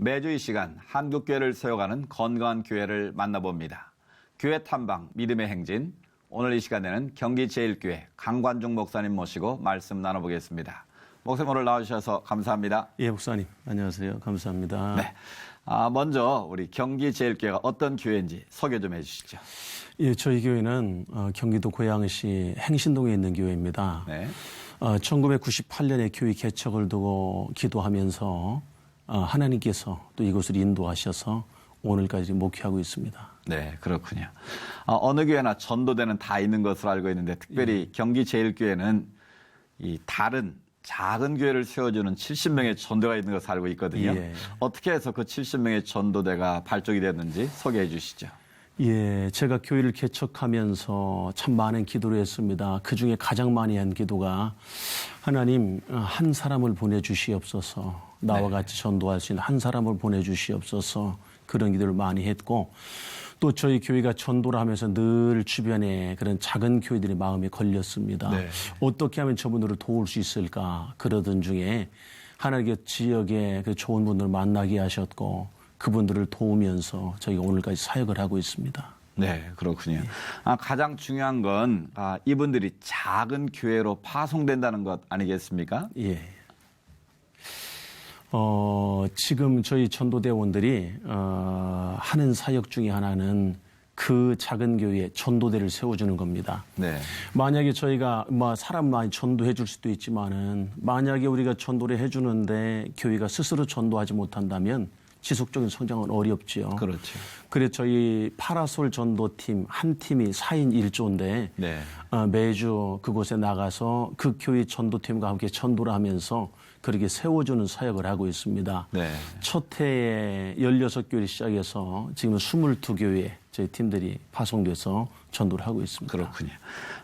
매주 이 시간 한국교회를 세워가는 건강한 교회를 만나봅니다. 교회 탐방 믿음의 행진 오늘 이 시간에는 경기 제일교회 강관중 목사님 모시고 말씀 나눠보겠습니다. 목사님 오늘 나와주셔서 감사합니다. 예, 목사님. 안녕하세요. 감사합니다. 네. 아, 먼저 우리 경기 제일교회가 어떤 교회인지 소개 좀 해주시죠. 예, 저희 교회는 어, 경기도 고양시 행신동에 있는 교회입니다. 네. 어, 1998년에 교회 개척을 두고 기도하면서 어, 하나님께서 또 이곳을 인도하셔서 오늘까지 목회하고 있습니다. 네, 그렇군요. 어, 어느 교회나 전도대는 다 있는 것으로 알고 있는데 특별히 경기 제일교회는 이 다른 작은 교회를 세워주는 70명의 전도가 있는 것으로 알고 있거든요. 예. 어떻게 해서 그 70명의 전도대가 발족이 됐는지 소개해 주시죠. 예, 제가 교회를 개척하면서 참 많은 기도를 했습니다. 그 중에 가장 많이 한 기도가 하나님 어, 한 사람을 보내 주시옵소서 나와 같이 전도할 수 있는 한 사람을 보내주시옵소서 그런 기도를 많이 했고 또 저희 교회가 전도를 하면서 늘 주변에 그런 작은 교회들의 마음에 걸렸습니다. 네. 어떻게 하면 저분들을 도울 수 있을까 그러던 중에 하나님께 지역에 그 좋은 분들을 만나게 하셨고 그분들을 도우면서 저희가 오늘까지 사역을 하고 있습니다. 네, 그렇군요. 아, 가장 중요한 건 아, 이분들이 작은 교회로 파송된다는 것 아니겠습니까? 예. 어, 지금 저희 전도대원들이 어, 하는 사역 중에 하나는 그 작은 교회에 전도대를 세워주는 겁니다. 네. 만약에 저희가 뭐 사람 많이 전도해 줄 수도 있지만은 만약에 우리가 전도를 해 주는데 교회가 스스로 전도하지 못한다면 지속적인 성장은 어렵지요. 그렇죠. 그래서 저희 파라솔 전도팀 한 팀이 4인 1조인데 네. 어, 매주 그곳에 나가서 그 교회 전도팀과 함께 전도를 하면서 그렇게 세워주는 사역을 하고 있습니다. 네. 첫 해에 16교회 시작해서 지금 22교회 저희 팀들이 파송돼서 전도를 하고 있습니다. 그렇군요.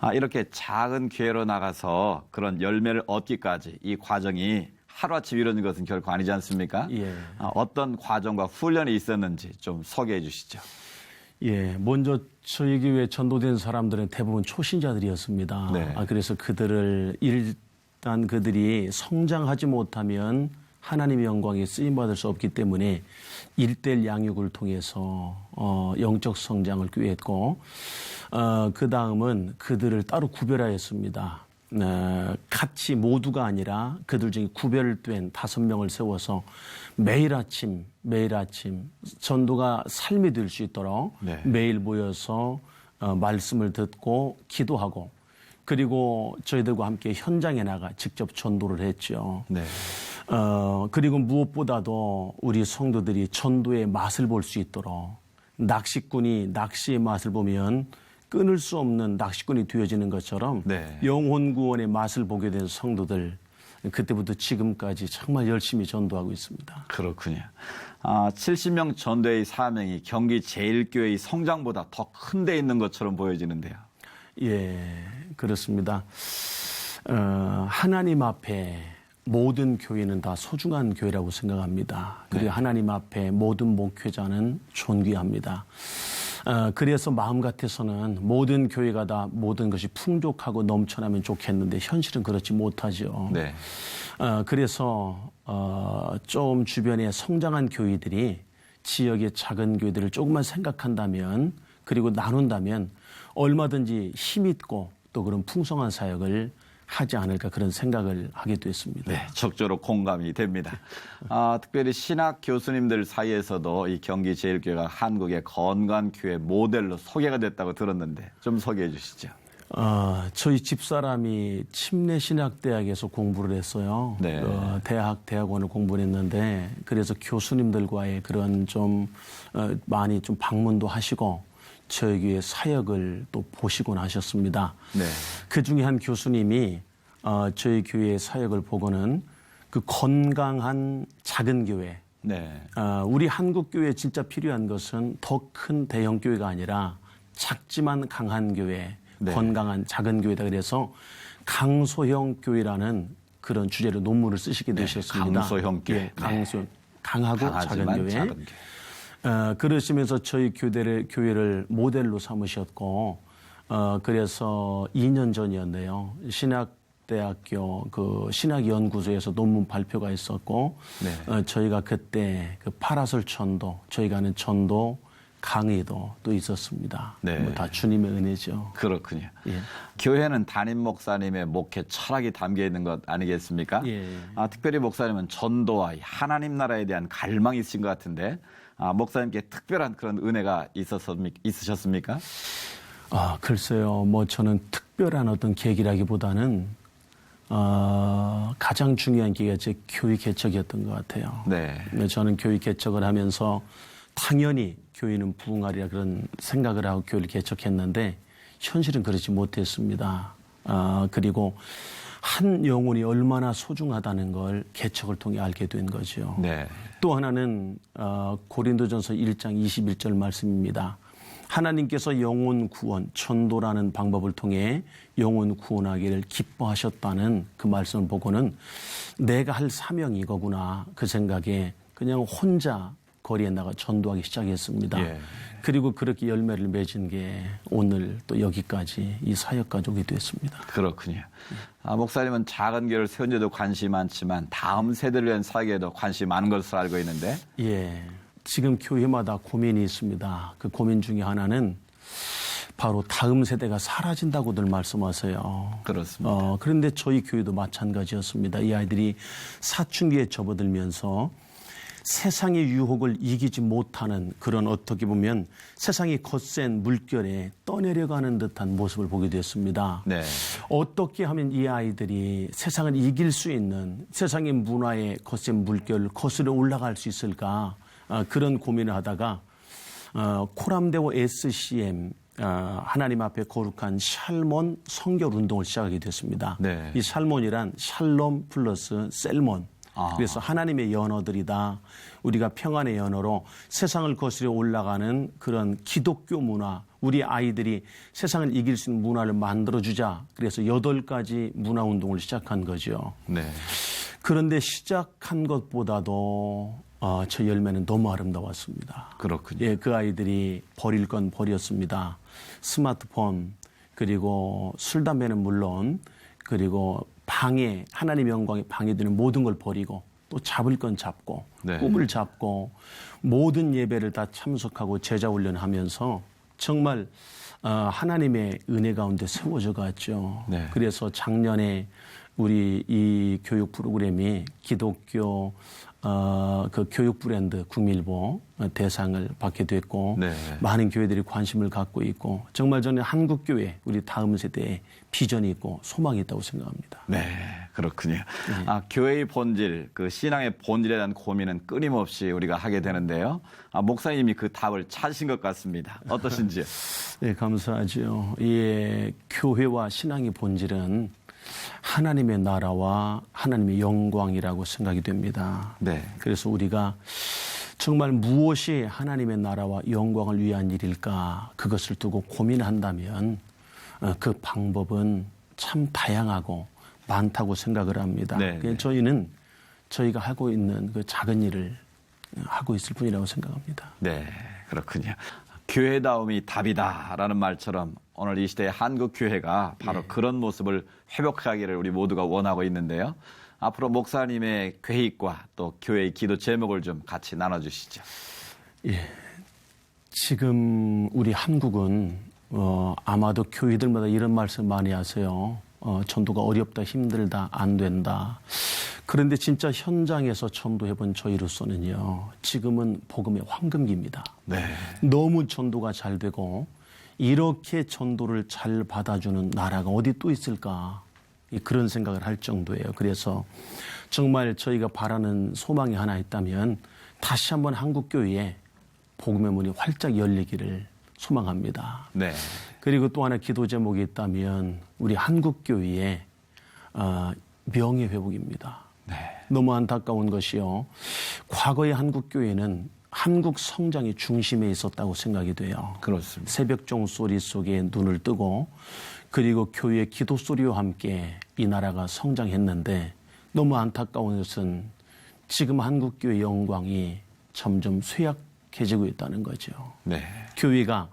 아, 이렇게 작은 교회로 나가서 그런 열매를 얻기까지 이 과정이 하루아침 이루어진 것은 결코 아니지 않습니까? 예. 아, 어떤 과정과 훈련이 있었는지 좀 소개해 주시죠. 예, 먼저 저희 교회 전도된 사람들은 대부분 초신자들이었습니다. 네. 아, 그래서 그들을 일단 그들이 성장하지 못하면 하나님의 영광에 쓰임 받을 수 없기 때문에 일대일 양육을 통해서 어, 영적 성장을 꾀했고 어, 그 다음은 그들을 따로 구별하였습니다. 어, 같이 모두가 아니라 그들 중에 구별된 다섯 명을 세워서 매일 아침 매일 아침 전도가 삶이 될 수 있도록 네. 매일 모여서 어, 말씀을 듣고 기도하고 그리고 저희들과 함께 현장에 나가 직접 전도를 했죠. 네. 어, 그리고 무엇보다도 우리 성도들이 전도의 맛을 볼 수 있도록 낚시꾼이 낚시의 맛을 보면 끊을 수 없는 낚시꾼이 되어지는 것처럼 네. 영혼 구원의 맛을 보게 된 성도들 그때부터 지금까지 정말 열심히 전도하고 있습니다. 그렇군요. 아, 70명 전도의 사명이 경기 제일교회의 성장보다 더 큰 데 있는 것처럼 보여지는데요. 예, 그렇습니다. 어, 하나님 앞에 모든 교회는 다 소중한 교회라고 생각합니다. 그리고 네. 하나님 앞에 모든 목회자는 존귀합니다. 어, 그래서 마음 같아서는 모든 교회가 다 모든 것이 풍족하고 넘쳐나면 좋겠는데 현실은 그렇지 못하죠. 네. 어, 그래서 어, 좀 주변에 성장한 교회들이 지역의 작은 교회들을 조금만 생각한다면 그리고 나눈다면 얼마든지 힘 있고 또 그런 풍성한 사역을 하지 않을까 그런 생각을 하게 됐습니다. 네, 적절로 공감이 됩니다. 아, 특별히 신학 교수님들 사이에서도 이 경기 제일교회가 한국의 건강 교회 모델로 소개가 됐다고 들었는데 좀 소개해 주시죠. 어, 저희 집사람이 침례신학대학에서 공부를 했어요. 네. 어, 대학, 대학원을 공부를 했는데, 그래서 교수님들과의 그런 좀, 어, 많이 좀 방문도 하시고, 저희 교회 사역을 또 보시곤 하셨습니다. 네. 그 중에 한 교수님이, 어, 저희 교회 사역을 보고는 그 건강한 작은 교회, 네. 어, 우리 한국 교회에 진짜 필요한 것은 더 큰 대형 교회가 아니라 작지만 강한 교회, 네. 건강한 작은 교회다. 그래서 강소형 교회라는 그런 주제로 논문을 쓰시게 되셨습니다. 강소형 교회. 예, 강소 강하고 작은 교회. 작은 교회. 어, 그러시면서 저희 교대를, 교회를 모델로 삼으셨고, 어, 그래서 2년 전이었네요. 신학 대학교 그 신학연구소에서 논문 발표가 있었고 네. 어, 저희가 그때 그 파라솔 천도 저희가 하는 천도 강의도 또 있었습니다. 네. 뭐 다 주님의 은혜죠. 그렇군요. 예. 교회는 담임 목사님의 목회 철학이 담겨 있는 것 아니겠습니까? 예. 아, 특별히 목사님은 전도와 이 하나님 나라에 대한 갈망이 있으신 것 같은데 아, 목사님께 특별한 그런 은혜가 있었습니까? 있으셨습니까? 아, 글쎄요. 뭐 저는 특별한 어떤 계기라기보다는 어, 가장 중요한 계기가 제 교회 개척이었던 것 같아요. 네. 네, 저는 교회 개척을 하면서 당연히 교회는 부흥하리라 그런 생각을 하고 교회를 개척했는데 현실은 그렇지 못했습니다. 아, 그리고 한 영혼이 얼마나 소중하다는 걸 개척을 통해 알게 된 거죠. 네. 또 하나는 어, 고린도전서 1장 21절 말씀입니다. 하나님께서 영혼 구원, 천도라는 방법을 통해 영혼 구원하기를 기뻐하셨다는 그 말씀을 보고는 내가 할 사명이 이거구나 그 생각에 그냥 혼자 거리에 나가 전도하기 시작했습니다. 예. 그리고 그렇게 열매를 맺은 게 오늘 또 여기까지 이 사역까지 오게 됐습니다. 그렇군요. 아, 목사님은 작은 교회를 세운 데도 관심이 많지만 다음 세대를 위한 사역에도 관심이 많은 것으로 알고 있는데 예. 지금 교회마다 고민이 있습니다. 그 고민 중에 하나는 바로 다음 세대가 사라진다고들 말씀하세요. 그렇습니다. 어, 그런데 저희 교회도 마찬가지였습니다. 이 아이들이 사춘기에 접어들면서 세상의 유혹을 이기지 못하는 그런 어떻게 보면 세상이 거센 물결에 떠내려가는 듯한 모습을 보게 됐습니다. 네. 어떻게 하면 이 아이들이 세상을 이길 수 있는 세상의 문화의 거센 물결을 거스려 올라갈 수 있을까 아, 그런 고민을 하다가 어, 코람데오 SCM 어, 하나님 앞에 거룩한 샬몬 성결 운동을 시작하게 됐습니다. 네. 이 샬몬이란 샬롬 플러스 셀몬. 아. 그래서 하나님의 연어들이다. 우리가 평안의 연어로 세상을 거스려 올라가는 그런 기독교 문화, 우리 아이들이 세상을 이길 수 있는 문화를 만들어주자. 그래서 여덟 가지 문화 운동을 시작한 거죠. 네. 그런데 시작한 것보다도 어, 저 열매는 너무 아름다웠습니다. 그렇군요. 예, 그 아이들이 버릴 건 버렸습니다. 스마트폰 그리고 술 담배는 물론 그리고 방해 하나님의 영광에 방해되는 모든 걸 버리고 또 잡을 건 잡고 네. 꿈을 잡고 모든 예배를 다 참석하고 제자 훈련하면서 정말 어, 하나님의 은혜 가운데 세워져 갔죠. 네. 그래서 작년에 우리 이 교육 프로그램이 기독교 어, 그 교육 브랜드 국밀보 대상을 받게 됐고 네. 많은 교회들이 관심을 갖고 있고 정말 저는 한국 교회 우리 다음 세대에 비전이 있고 소망이 있다고 생각합니다. 네, 그렇군요. 아, 교회의 본질, 그 신앙의 본질에 대한 고민은 끊임없이 우리가 하게 되는데요. 아, 목사님이 그 답을 찾으신 것 같습니다. 어떠신지요? 네, 감사하죠. 예, 교회와 신앙의 본질은 하나님의 나라와 하나님의 영광이라고 생각이 됩니다. 네. 그래서 우리가 정말 무엇이 하나님의 나라와 영광을 위한 일일까 그것을 두고 고민한다면 어, 그 방법은 참 다양하고 많다고 생각을 합니다. 네, 네. 저희는 저희가 하고 있는 그 작은 일을 하고 있을 뿐이라고 생각합니다. 네, 그렇군요. 교회다움이 답이다라는 말처럼 오늘 이 시대의 한국 교회가 바로 그런 모습을 회복하기를 우리 모두가 원하고 있는데요. 앞으로 목사님의 계획과 또 교회의 기도 제목을 좀 같이 나눠주시죠. 지금 우리 한국은 어, 아마도 교회들마다 이런 말씀 많이 하세요. 어, 전도가 어렵다, 힘들다, 안 된다. 그런데 진짜 현장에서 전도해본 저희로서는요, 지금은 복음의 황금기입니다. 네. 너무 전도가 잘 되고 이렇게 전도를 잘 받아주는 나라가 어디 또 있을까 이 그런 생각을 할 정도예요. 그래서 정말 저희가 바라는 소망이 하나 있다면 다시 한번 한국 교회에 복음의 문이 활짝 열리기를 소망합니다. 네. 그리고 또 하나 기도 제목이 있다면 우리 한국 교회의 어, 명예 회복입니다. 네. 너무 안타까운 것이요. 과거의 한국 교회는 한국 성장의 중심에 있었다고 생각이 돼요. 그렇습니다. 새벽 종 소리 속에 눈을 뜨고 그리고 교회 기도 소리와 함께 이 나라가 성장했는데 너무 안타까운 것은 지금 한국 교회 영광이 점점 쇠약해지고 있다는 거죠. 네. 교회가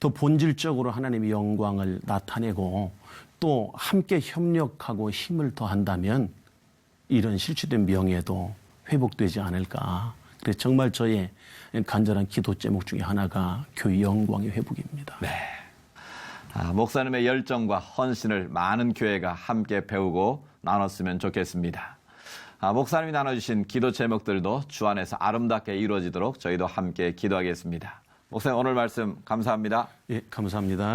더 본질적으로 하나님의 영광을 나타내고 또 함께 협력하고 힘을 더한다면 이런 실추된 명예도 회복되지 않을까. 그래서 정말 저의 간절한 기도 제목 중에 하나가 교회 영광의 회복입니다. 아, 목사님의 열정과 헌신을 많은 교회가 함께 배우고 나눴으면 좋겠습니다. 아, 목사님이 나눠주신 기도 제목들도 주 안에서 아름답게 이루어지도록 저희도 함께 기도하겠습니다. 목사님 오늘 말씀 감사합니다. 예, 감사합니다.